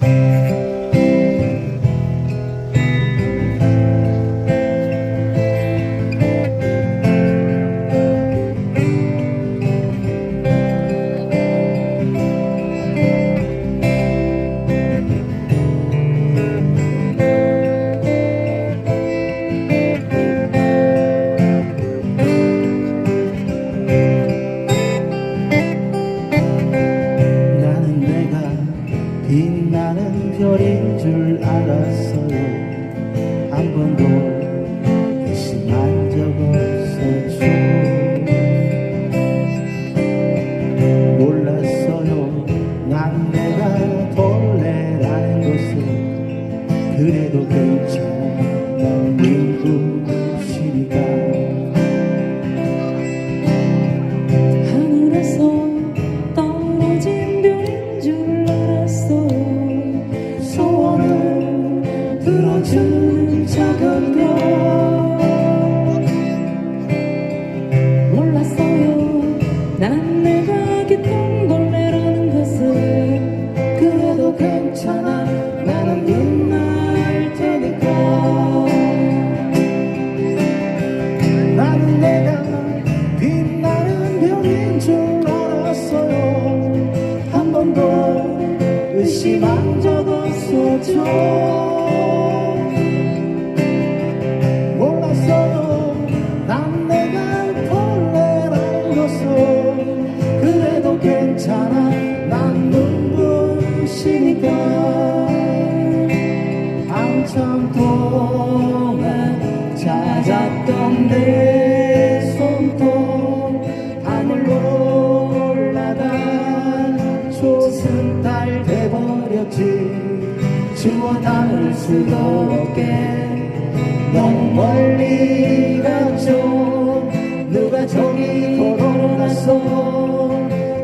나는 빛나는 별인 줄 알았어요. 한 번도 의심한 적 없었죠 몰랐어요. 난 내가 벌레라는 것을. 그래도 괜찮아 난 눈부 난 내가 기쁜 벌레라는 것을 그래도 괜찮아. 나는 빛날 테니까. 나는 내가 빛나는 별인 줄 알았어요. 한 번도 의심한 적 없었죠 한참 동안 찾았던 내 손톱. 하늘로 올라가 초승달 돼버렸지. 주워 담을 수도 없게. 너무 멀리 갔죠. 누가 저기 걸어놨어?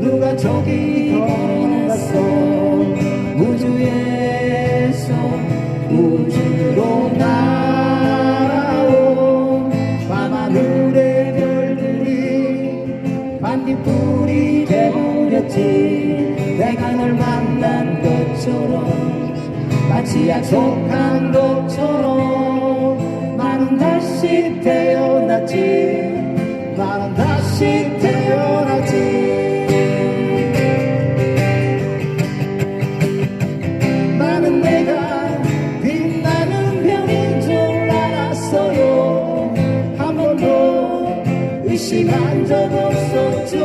누가 저기 걸어놨어 우주로 날아온 밤하늘의 별들이 반딧불이 돼버렸지. 내가 널 만난 것처럼 마치 약속한 것처럼 나는 다시 태어났지. 나는 다 알았어요. 한 번도 의심한 적 없었죠.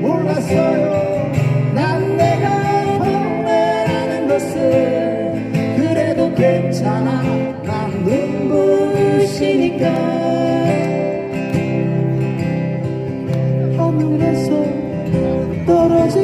몰랐어요. 난 내가 벌레라는 것을 그래도 괜찮아. 난 눈부시니까. 하늘에서 떨어진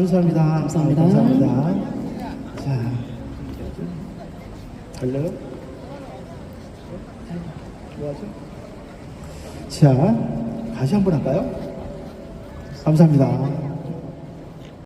감사합니다. 감사합니다. 아, 감사합니다. 자, 달려요? 뭐하죠? 자, 다시 한 번 할까요? 감사합니다.